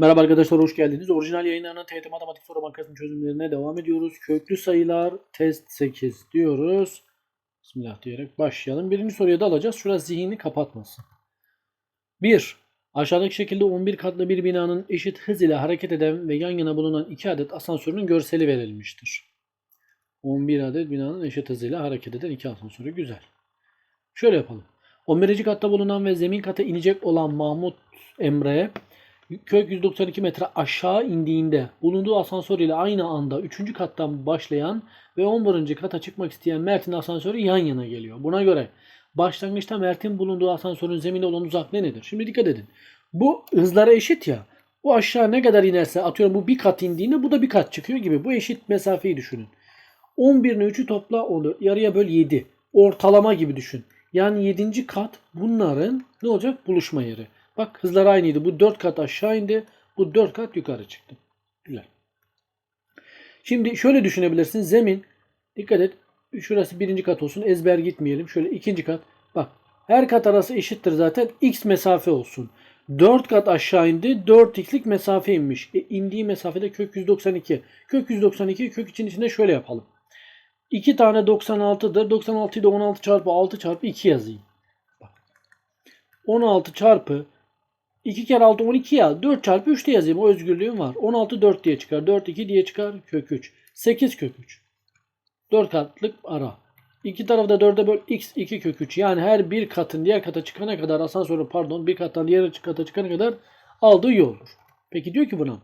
Merhaba arkadaşlar hoş geldiniz. Orijinal yayınlanan TYT Matematik Soru Bankası'nın çözümlerine devam ediyoruz. Köklü sayılar test 8 diyoruz. Bismillah diyerek başlayalım. Birinci soruya da alacağız. Şurası zihnini kapatmasın. 1. Aşağıdaki şekilde 11 katlı bir binanın eşit hız ile hareket eden ve yan yana bulunan 2 adet asansörünün görseli verilmiştir. 11 adet binanın eşit hızıyla hareket eden 2 asansörü güzel. Şöyle yapalım. 11. katta bulunan ve zemin kata inecek olan Mahmut Emre'ye kök 192 metre aşağı indiğinde bulunduğu asansör ile aynı anda 3. kattan başlayan ve 11. kata çıkmak isteyen Mert'in asansörü yan yana geliyor. Buna göre başlangıçta Mert'in bulunduğu asansörün zemine olan uzaklığı nedir? Şimdi dikkat edin. Bu hızlara eşit ya. Bu aşağı ne kadar inerse atıyorum bu bir kat indiğinde bu da bir kat çıkıyor gibi. Bu eşit mesafeyi düşünün. 11'in 3'ü topla onu yarıya böl 7. Ortalama gibi düşün. Yani 7. kat bunların ne olacak? Buluşma yeri. Bak hızlar aynıydı. Bu 4 kat aşağı indi. Bu 4 kat yukarı çıktı. Güzel. Şimdi şöyle düşünebilirsin. Zemin dikkat et. Şurası birinci kat olsun. Ezber gitmeyelim. Şöyle ikinci kat. Bak her kat arası eşittir zaten. X mesafe olsun. 4 kat aşağı indi. 4x'lik mesafe inmiş. E, indiği mesafede kök 192. Kök 192 kök için içinde şöyle yapalım. 2 tane 96'dır. 96'yı da 16 çarpı 6 çarpı 2 yazayım. Bak. 16 çarpı 2 kere 6 12 ya. 4 çarpı 3 de yazayım. O özgürlüğüm var. 16 4 diye çıkar. 4 2 diye çıkar. Kök 3. 8 kök 3. 4 katlık ara. İki tarafta 4'e böl x 2 kök 3. Yani her bir katın diğer kata çıkana kadar asansörü pardon bir kattan diğer kata çıkana kadar aldığı yoldur. Peki diyor ki buna.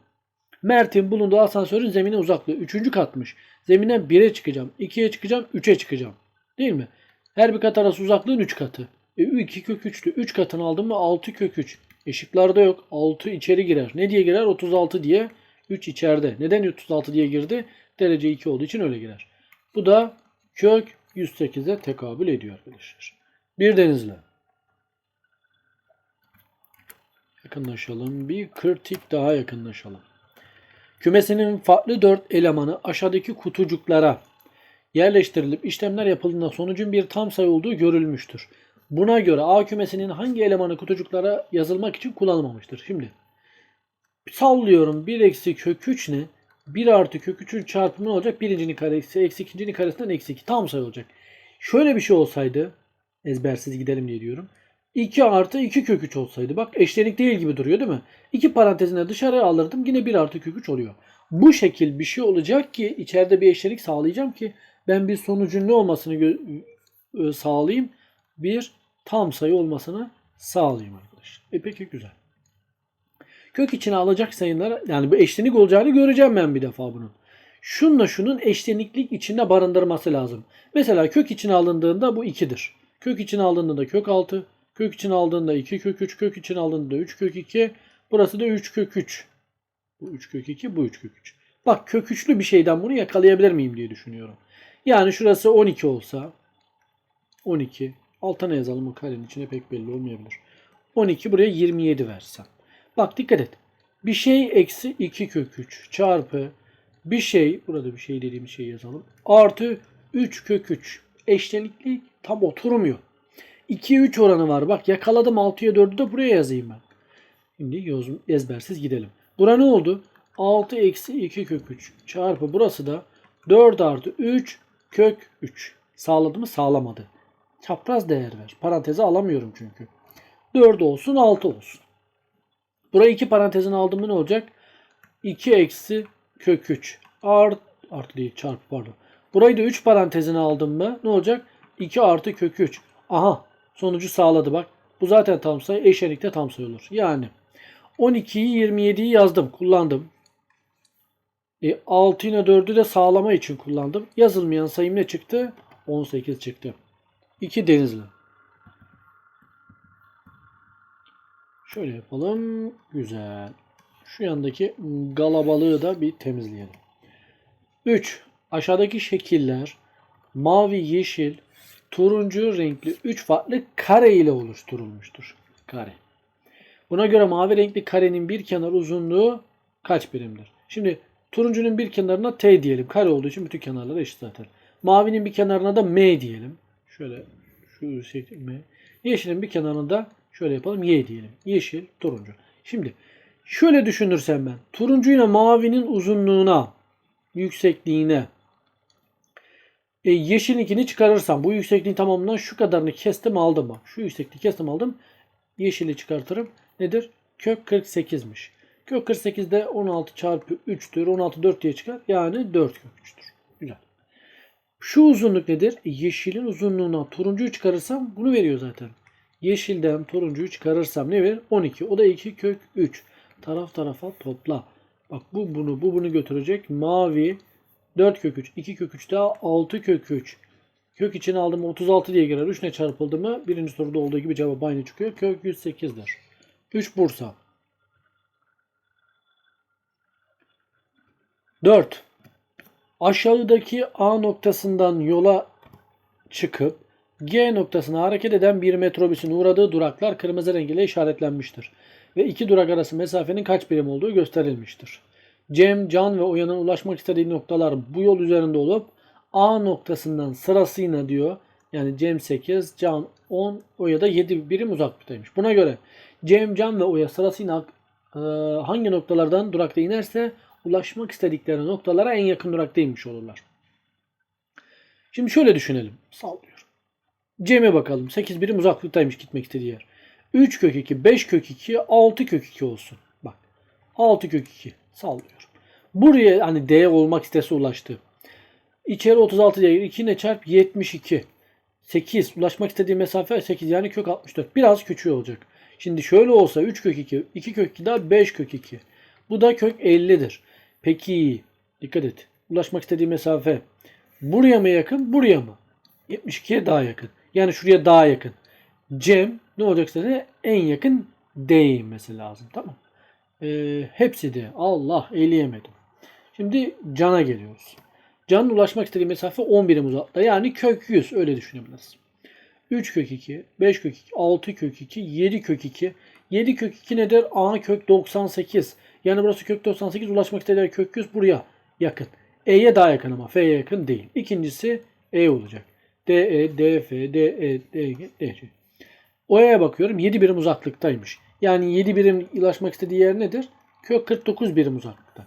Mert'in bulunduğu asansörün zemine uzaklığı 3. katmış. Zeminden 1'e çıkacağım, 2'ye çıkacağım, 3'e çıkacağım. Değil mi? Her bir kat arası uzaklığın 3 katı. E 2 kök 3'tü. 3 katını aldım mı 6 kök 3. Işıklarda yok. 6 içeri girer. Ne diye girer? 36 diye. 3 içeride. Neden 36 diye girdi? Derece 2 olduğu için öyle girer. Bu da kök 108'e tekabül ediyor arkadaşlar. Bir denizle. Yakınlaşalım. Bir kritik daha yakınlaşalım. Kümesinin farklı 4 elemanı aşağıdaki kutucuklara yerleştirilip işlemler yapıldığında sonucun bir tam sayı olduğu görülmüştür. Buna göre A kümesinin hangi elemanı kutucuklara yazılmak için kullanılmamıştır? Şimdi sallıyorum 1 eksi kök 3 ne? 1 artı kök 3'ün çarpımı ne olacak? Birincinin karesi eksi ikincinin karesinden eksi 2. Tam sayı olacak. Şöyle bir şey olsaydı ezbersiz gidelim diye diyorum. 2 artı 2 kök 3 olsaydı bak eşlenik değil gibi duruyor değil mi? 2 parantezine dışarı alırdım yine 1 artı kök 3 oluyor. Bu şekil bir şey olacak ki içeride bir eşlenik sağlayacağım ki ben bir sonucun ne olmasını e, sağlayayım. Bir tam sayı olmasını sağlayayım arkadaşlar. E peki güzel. Kök içine alacak sayılar yani bu eşlenik olacağını göreceğim ben bir defa bunun. Şunla şunun eşleniklik içinde barındırması lazım. Mesela kök içine alındığında bu 2'dir. Kök içine alındığında kök 6, kök içine aldığında 2 kök 3, kök içine aldığında 3 kök 2, burası da 3 kök 3. Bu 3 kök 2, bu 3 kök 3. Bak kök 3'lü bir şeyden bunu yakalayabilir miyim diye düşünüyorum. Yani şurası 12 olsa 12 altına yazalım o karenin içine pek belli olmayabilir. 12 buraya 27 versem. Bak dikkat et. Bir şey eksi 2 kök 3 çarpı bir şey burada bir şey dediğim şey yazalım. Artı 3 kök 3. Eşlenikli tam oturmuyor. 2'ye 3 oranı var. Bak yakaladım 6'ya 4'ü de buraya yazayım ben. Şimdi ezbersiz gidelim. Bura ne oldu? 6 eksi 2 kök 3 çarpı burası da 4 artı 3 kök 3. Sağladı mı? Sağlamadı. Çapraz değer ver. Paranteze alamıyorum çünkü. 4 olsun 6 olsun. Burayı 2 parantezine aldım mı ne olacak? 2 eksi kök 3. Art, artı değil çarpı pardon. Burayı da 3 parantezine aldım mı ne olacak? 2 artı kök 3. Aha sonucu sağladı bak. Bu zaten tam sayı eşlenikte tam sayı olur. Yani 12'yi 27'yi yazdım kullandım. E, 6 ile 4'ü de sağlama için kullandım. Yazılmayan sayım ne çıktı? 18 çıktı. 2 denizli. Şöyle yapalım. Güzel. Şu yandaki galabalığı da bir temizleyelim. 3. Aşağıdaki şekiller mavi, yeşil, turuncu renkli 3 farklı kare ile oluşturulmuştur. Kare. Buna göre mavi renkli karenin bir kenar uzunluğu kaç birimdir? Şimdi turuncunun bir kenarına T diyelim. Kare olduğu için bütün kenarları eşit zaten. Mavinin bir kenarına da M diyelim. Şöyle şu M. Yeşilin bir kenarına da şöyle yapalım Y diyelim. Yeşil, turuncu. Şimdi Şöyle düşünürsem ben. Turuncuyla mavinin uzunluğuna, yüksekliğine e, yeşilinkini çıkarırsam bu yüksekliğin tamamından şu kadarını kestim aldım bak. Şu yüksekliği kestim aldım. Yeşili çıkartırım. Nedir? Kök 48'miş. Kök 48 de 16 çarpı 3'tür. 16 4 diye çıkar. Yani 4 kök 3'tür. Şu uzunluk nedir? Yeşilin uzunluğuna turuncuyu çıkarırsam bunu veriyor zaten. Yeşilden turuncuyu çıkarırsam ne verir? 12. O da 2 kök 3. Taraf tarafa topla. Bak bu bunu bu bunu götürecek. Mavi 4 kök 3. 2 kök 3 daha 6 kök 3. Kök içine aldım 36 diye girer. 3 ne çarpıldı mı? Birinci soruda olduğu gibi cevap aynı çıkıyor. Kök 108'dir. 3 Bursa. 4. Aşağıdaki A noktasından yola çıkıp G noktasına hareket eden bir metrobüsün uğradığı duraklar kırmızı renk ile işaretlenmiştir. Ve iki durak arası mesafenin kaç birim olduğu gösterilmiştir. Cem, Can ve Oya'nın ulaşmak istediği noktalar bu yol üzerinde olup A noktasından sırasıyla diyor. Yani Cem 8, Can 10, Oya da 7 birim uzaklıktaymış. Buna göre Cem, Can ve Oya sırasıyla e, hangi noktalardan durakta inerse ulaşmak istedikleri noktalara en yakın durakta inmiş olurlar. Şimdi şöyle düşünelim. Sallıyorum. Cem'e bakalım. 8 birim uzaklıktaymış gitmek istediği yer. 3 kök 2, 5 kök 2, 6 kök 2 olsun. Bak. 6 kök 2. Sallıyorum. Buraya hani D olmak istese ulaştı. İçeri 36 değil. 2 ne çarp? 72. 8. Ulaşmak istediği mesafe 8 yani kök 64. Biraz küçüğü olacak. Şimdi şöyle olsa 3 kök 2, 2 kök 2 daha 5 kök 2. Bu da kök 50'dir. Peki dikkat et. Ulaşmak istediği mesafe buraya mı yakın buraya mı? 72'ye daha yakın. Yani şuraya daha yakın. Cem ne olacaksa de en yakın D'ye inmesi lazım. Tamam. Ee, hepsi de. Allah eleyemedim. Şimdi Can'a geliyoruz. Can'ın ulaşmak istediği mesafe 10 birim uzakta. Yani kök 100 öyle düşünebiliriz. 3 kök 2, 5 kök 2, 6 kök 2, 7 kök 2. 7 kök 2 nedir? A kök 98. Yani burası kök 98 ulaşmak istediği kök 100 buraya yakın. E'ye daha yakın ama F'ye yakın değil. İkincisi E olacak. DE, DF, DE, DG, DC. O'ya bakıyorum 7 birim uzaklıktaymış. Yani 7 birim ulaşmak istediği yer nedir? Kök 49 birim uzaklıkta.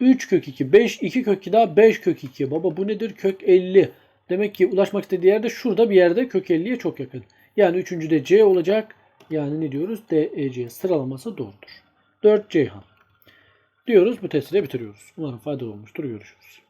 3 kök 2, 5, 2 kök 2 daha 5 kök 2. Baba bu nedir? Kök 50. Demek ki ulaşmak istediği yerde şurada bir yerde kök 50'ye çok yakın. Yani üçüncü de C olacak. Yani ne diyoruz? DEC sıralaması doğrudur. 4 Ceyhan. Diyoruz bu testi de bitiriyoruz. Umarım faydalı olmuştur. Görüşürüz.